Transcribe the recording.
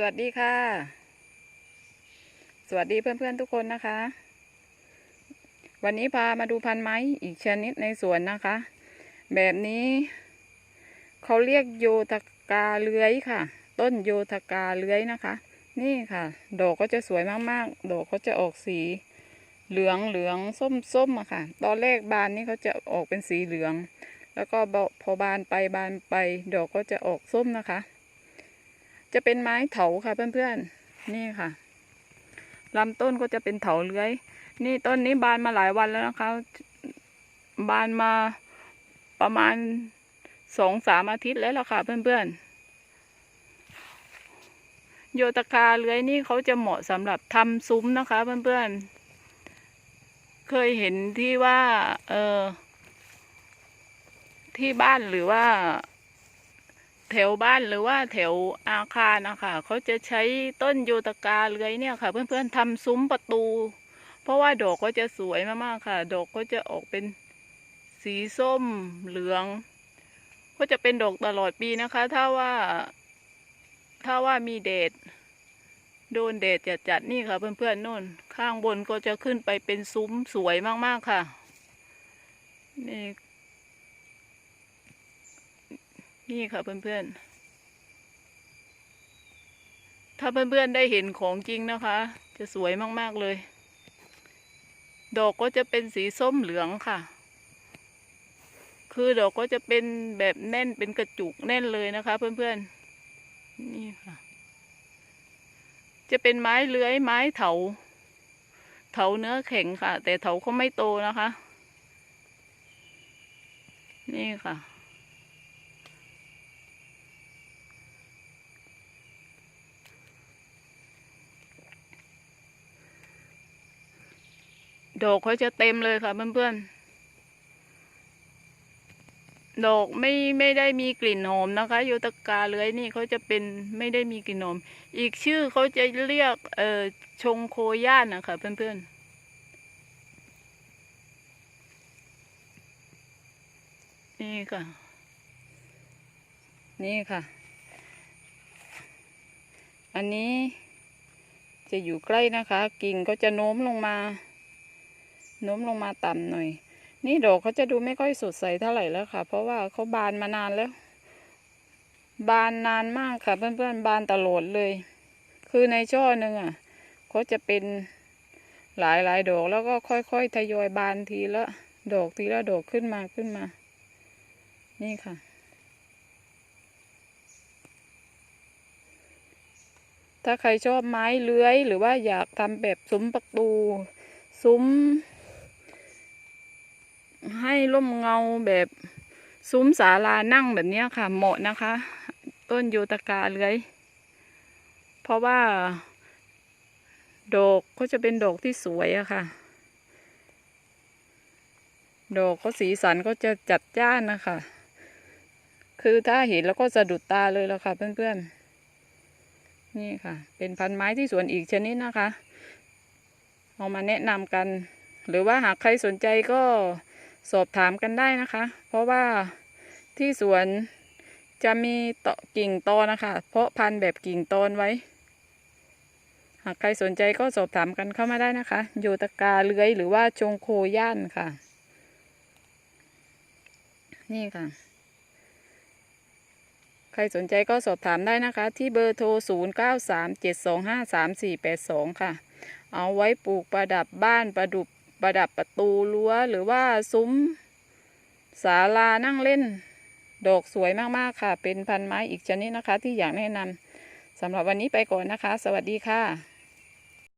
สวัสดีค่ะ สวัสดีเพื่อนๆทุกคนนะคะ วันนี้พามาดูพันไม้อีกชนิดในสวนนะคะ แบบนี้เขาเรียกโยธกาเลื้อยค่ะ ต้นโยธกาเลื้อยนะคะ นี่ค่ะ ดอกก็จะสวยมากๆ ดอกเขาจะออกสีเหลืองเหลืองส้มส้มอะค่ะ ตอนแรกบานนี่เขาจะออกเป็นสีเหลือง แล้วก็พอบานไปบานไป ดอกก็จะออกส้มนะคะ จะเป็นไม้เถาค่ะเพื่อนๆ นี่ค่ะลำต้นก็จะเป็นเถาเลื้อย นี่ต้นนี้บานมาหลายวันแล้วนะคะ บานมาประมาณสองสามอาทิตย์แล้วล่ะค่ะ เพื่อนๆ โยตกาเลื้อยนี่เขาจะเหมาะสำหรับทำซุ้มนะคะ เพื่อนๆ เคยเห็นที่ว่า เออที่บ้านหรือว่า แถวบ้านหรือว่าแถวอาคารนะคะเขาจะใช้ต้นโยตกาเลื้อยเนี่ยค่ะ เพื่อนๆทำซุ้มประตู เพราะว่าดอกก็จะสวยมากๆค่ะ ดอกก็จะออกเป็นสีส้มเหลือง ก็จะเป็นดอกตลอดปีนะคะ ถ้าว่า ถ้าว่ามีแดดโดนแดดจัดๆนี่ค่ะ เพื่อนๆนู่น ข้างบนก็จะขึ้นไปเป็นซุ้มสวยมากๆค่ะ นี่ นี่ค่ะเพื่อนๆ ถ้าเพื่อนๆได้เห็นของจริงนะคะ จะสวยมากๆเลย ดอกก็จะเป็นสีส้มเหลืองค่ะ คือดอกก็จะเป็นแบบแน่นเป็นกระจุกแน่นเลยนะคะ เพื่อนๆ นี่ค่ะ จะเป็นไม้เลื้อยไม้เถา เถาเนื้อแข็งค่ะ แต่เถาเขาไม่โตนะคะ นี่ค่ะ ดอกเขาจะเต็มเลยค่ะเพื่อนๆ ดอกไม่ไม่ได้มีกลิ่นหอมนะคะโยตกาเลื้อยนี่เขาจะเป็นไม่ได้มีกลิ่นหอม อีกชื่อเขาจะเรียกเอ่อชงโคย่านนะคะเพื่อนๆนี่ค่ะ นี่ค่ะ อันนี้จะอยู่ใกล้นะคะ กิ่งก็จะโน้มลงมา โน้มลงมาต่ำหน่อย นี่ดอกเขาจะดูไม่ค่อยสดใสเท่าไหร่แล้วค่ะ เพราะว่าเขาบานมานานแล้ว บานนานมากค่ะ เพื่อนๆบานตลอดเลย คือในช่อหนึ่งอะเขาจะเป็นหลายหลายดอกแล้วก็ค่อยๆทยอยบานทีละดอกทีละดอกขึ้นมาขึ้นมา นี่ค่ะ ถ้าใครชอบไม้เลื้อย หรือว่าอยากทำแบบซุ้มประตู ซุ้ม ให้ร่มเงาแบบซุ้มศาลานั่งแบบนี้ค่ะ เหมาะนะคะ ต้นโยตกาเลื้อยเพราะว่า ดอกก็จะเป็นดอกที่สวยอะค่ะ ดอกเขาสีสันก็จะจัดจ้านนะคะ คือถ้าเห็นแล้วก็สะดุดตาเลยแล้วค่ะ เพื่อนๆ นี่ค่ะ เป็นพันไม้ที่สวนอีกชนิดนะคะ เอามาแนะนำกัน หรือว่าหากใครสนใจก็ สอบถามกันได้นะคะ เพราะว่าที่สวนจะมีต่กิ่งตอนนะคะ เพาะพันธุ์แบบกิ่งตอนไว้ หากใครสนใจก็สอบถามกันเข้ามาได้นะคะโยตกาเลื้อยหรือว่าจงโคย่านค่ะ นี่ค่ะ ใครสนใจก็สอบถามได้นะคะ ที่เบอร์โทร 0 9 3 7 2 5 3 4 8 2 ค่ะ เอาไว้ปลูกประดับบ้านประดุบ ประดับประตูรั้วหรือว่าซุ้มศาลานั่งเล่น ดอกสวยมากๆค่ะ เป็นพันไม้อีกชนิดนะคะ ที่อยากแนะนำสำหรับวันนี้ไปก่อนนะคะ สวัสดีค่ะ